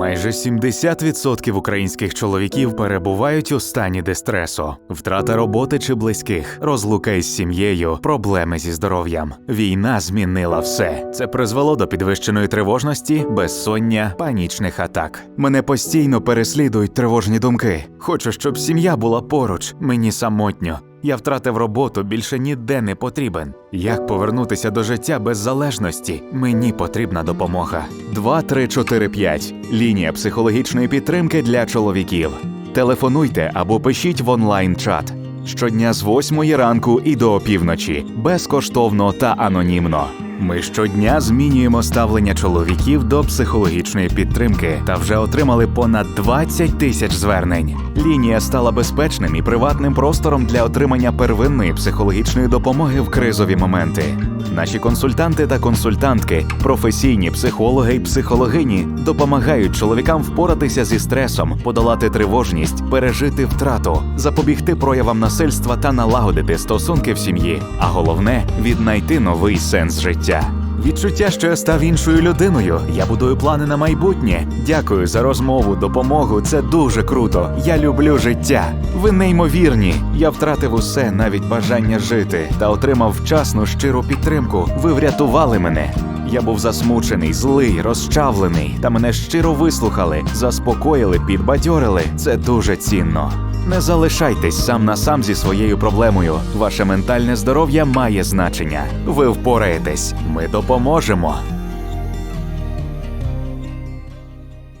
Майже 70% українських чоловіків перебувають у стані дистресу, втрата роботи чи близьких, розлука із сім'єю, проблеми зі здоров'ям. Війна змінила все. Це призвело до підвищеної тривожності, безсоння, панічних атак. Мене постійно переслідують тривожні думки. Хочу, щоб сім'я була поруч, мені самотньо. Я втратив роботу, більше ніде не потрібен. Як повернутися до життя без залежності? Мені потрібна допомога. 2345. Лінія психологічної підтримки для чоловіків. Телефонуйте або пишіть в онлайн-чат. Щодня з 8 ранку і до опівночі, безкоштовно та анонімно. Ми щодня змінюємо ставлення чоловіків до психологічної підтримки та вже отримали понад 20 тисяч звернень. Лінія стала безпечним і приватним простором для отримання первинної психологічної допомоги в кризові моменти. Наші консультанти та консультантки, професійні психологи і психологині допомагають чоловікам впоратися зі стресом, подолати тривожність, пережити втрату, запобігти проявам насильства та налагодити стосунки в сім'ї. А головне віднайти новий сенс життя. Відчуття, що я став іншою людиною. Я будую плани на майбутнє. Дякую за розмову, допомогу. Це дуже круто. Я люблю життя. Ви неймовірні. Я втратив усе, навіть бажання жити, та отримав вчасну щиру підтримку. Ви врятували мене. Я був засмучений, злий, розчавлений, та мене щиро вислухали, заспокоїли, підбадьорили. Це дуже цінно. Не залишайтесь сам на сам зі своєю проблемою. Ваше ментальне здоров'я має значення. Ви впораєтесь. Ми допоможемо.